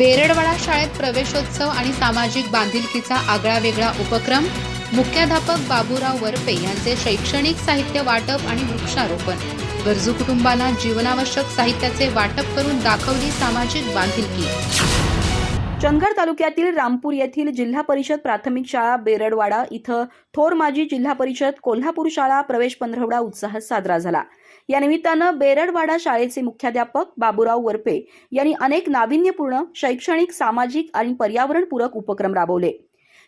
बेरडवाडा शाळेत प्रवेशोत्सव आणि सामाजिक बांधिलकीचा आगळा वेगळा उपक्रम. मुख्याध्यापक बाबूराव वरपे यांचे शैक्षणिक साहित्य वाटप आणि वृक्षारोपण. गरजू कुटुंबांना जीवनावश्यक साहित्याचे वाटप करून दाखवली सामाजिक बांधिलकी. चंदगड तालुक्यातील रामपूर येथील जिल्हा परिषद प्राथमिक शाळा बेरडवाडा इथं थोर माजी जिल्हा परिषद कोल्हापूर शाळा प्रवेश पंधरवडा उत्साहात साजरा झाला. या निमित्तानं बेरडवाडा शाळेचे मुख्याध्यापक बाबूराव वरपे यांनी अनेक नाविन्यपूर्ण शैक्षणिक सामाजिक आणि पर्यावरणपूरक उपक्रम राबवले.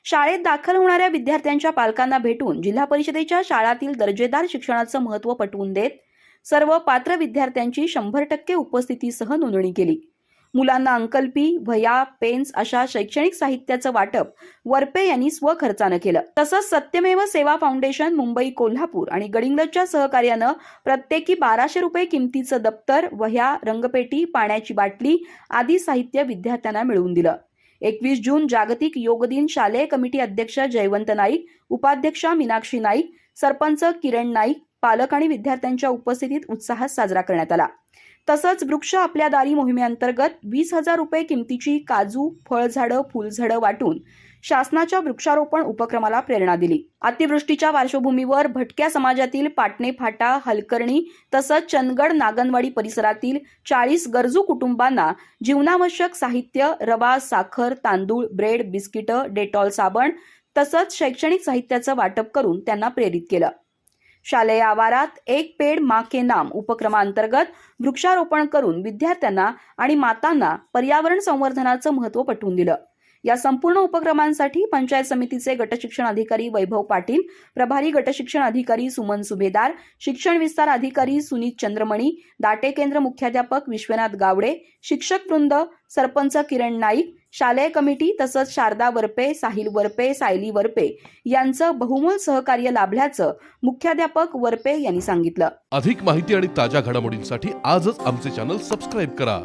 शाळेत दाखल होणाऱ्या विद्यार्थ्यांच्या पालकांना भेटून जिल्हा परिषदेच्या शाळातील दर्जेदार शिक्षणाचं महत्त्व पटवून देत सर्व पात्र विद्यार्थ्यांची शंभर टक्के उपस्थितीसह नोंदणी केली. मुलांना अंकल्पी वह्या पेन्स अशा शैक्षणिक साहित्याचं वाटप वरपे यांनी स्वखर्चानं केलं. तसंच सत्यमेव सेवा फाउंडेशन मुंबई कोल्हापूर आणि गडिंग्लजच्या सहकार्यानं प्रत्येकी बाराशे रुपये किमतीचं दप्तर वह्या रंगपेटी पाण्याची बाटली आदी साहित्य विद्यार्थ्यांना मिळवून दिलं. एकवीस जून जागतिक योग दिन शालेय कमिटी अध्यक्ष जयवंत नाईक उपाध्यक्षा मीनाक्षी नाईक सरपंच किरण नाईक पालक आणि विद्यार्थ्यांच्या उपस्थितीत उत्साहात साजरा करण्यात आला. तसंच वृक्ष आपल्या दारी मोहिमेअंतर्गत वीस हजार रुपये किमतीची काजू फळझाडं फुलझाडं वाटून शासनाच्या वृक्षारोपण उपक्रमाला प्रेरणा दिली. अतिवृष्टीच्या पार्श्वभूमीवर भटक्या समाजातील पाटणे फाटा हलकर्णी तसंच चंदगड नागनवाडी परिसरातील चाळीस गरजू कुटुंबांना जीवनावश्यक साहित्य रवा साखर तांदूळ ब्रेड बिस्किटं डेटॉल साबण तसंच शैक्षणिक साहित्याचं वाटप करून त्यांना प्रेरित केलं. शालेय आवारात एक पेड माके नाम उपक्रमांतर्गत वृक्षारोपण करून विद्यार्थ्यांना आणि मातांना पर्यावरण संवर्धनाचं महत्त्व पटवून दिलं. या संपूर्ण उपक्रमांसाठी पंचायत समितीचे गटशिक्षण अधिकारी वैभव पाटील प्रभारी गटशिक्षण अधिकारी सुमन सुभेदार शिक्षण विस्तार अधिकारी सुनीत चंद्रमणी दाटे केंद्र मुख्याध्यापक विश्वनाथ गावडे शिक्षक वृंद सरपंच किरण नाईक शालेय कमिटी तसंच शारदा वरपे साहिल वरपे सायली वरपे यांचं बहुमोल सहकार्य लाभल्याचं मुख्याध्यापक वरपे यांनी सांगितलं. अधिक माहिती आणि ताज्या घडामोडींसाठी आजच आमचे चॅनल सबस्क्राईब करा.